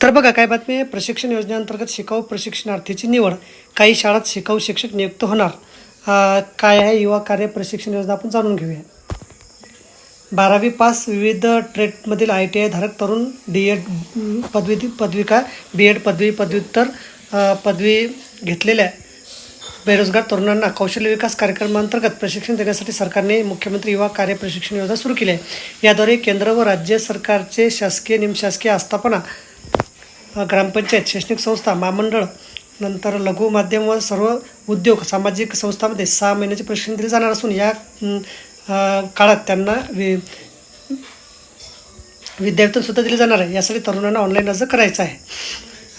तर बघा काय बातमी आहे? प्रशिक्षण योजनेअंतर्गत शिकाऊ प्रशिक्षणार्थीची निवड. काही शाळात शिकाऊ शिक्षक नियुक्त होणार. काय आहे? युवा कार्य प्रशिक्षण योजना आपण जाणून घेऊया. बारावी पास विविध ट्रेडमधील आय टी आय धारक तरुण डी एड पदवी पदविका बी एड पदवी पदव्युत्तर पदवी घेतलेल्या बेरोजगार तरुणांना कौशल्य विकास कार्यक्रमांतर्गत प्रशिक्षण देण्यासाठी सरकारने मुख्यमंत्री युवा कार्य प्रशिक्षण योजना सुरू केली आहे. याद्वारे केंद्र व राज्य सरकारचे शासकीय निमशासकीय आस्थापना ग्रामपंचायत शैक्षणिक संस्था महामंडळ नंतर लघु माध्यम व सर्व उद्योग सामाजिक संस्थांमध्ये सहा महिन्याचे प्रशिक्षण दिले जाणार असून या काळात त्यांना वि विद्यार्थ्यांसुद्धा दिले जाणार आहे. यासाठी तरुणांना ऑनलाईन अर्ज करायचा आहे.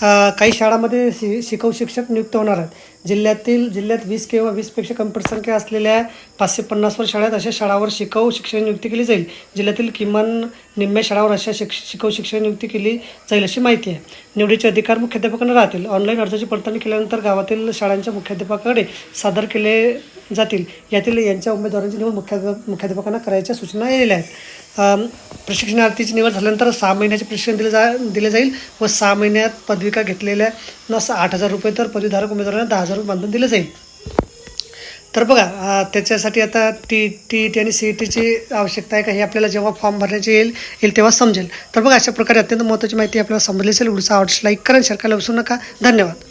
काही शाळांमध्ये शि शिकव शिक्षक नियुक्त होणार आहेत. जिल्ह्यातील जिल्ह्यात वीस किंवा वीसपेक्षा कमी संख्या असलेल्या पाचशे पन्नासवर शाळेत अशा शाळावर शिकवू शिक्षण नियुक्ती केली जाईल. जिल्ह्यातील किमान निम्म्या शाळावर अशा शिक शिकव शिक्षण नियुक्ती केली जाईल अशी माहिती आहे. निवडीचे अधिकार मुख्याध्यापकांना राहतील. ऑनलाईन अर्जाची पडताळणी केल्यानंतर गावातील शाळांच्या मुख्याध्यापकाकडे सादर केले जातील. यातील यांच्या उमेदवारांची निवड मुख्याध्याप मुख्याध्यापकांना करायच्या सूचना येलेल्या आहेत. प्रशिक्षणार्थीची निवड झाल्यानंतर सहा महिन्याचे प्रशिक्षण दिले जा दिले जाईल व सहा महिन्यात पदविका घेतलेल्या नस आठ हजार रुपये तर पदवीधारक उमेदवारांना दहा हजार रुपये बांधून दिले जाईल. तर बघा त्याच्यासाठी आता टी टी ई टी आणि सी ई टीची आवश्यकता आहे का? हे आपल्याला जेव्हा फॉर्म भरण्याची येईल येईल तेव्हा समजेल. तर बघा अशा प्रकारे अत्यंत महत्त्वाची माहिती आपल्याला समजली असेल. व्हिडिओचा आवडस लाईक करा शेअर करायला विसरू नका. धन्यवाद.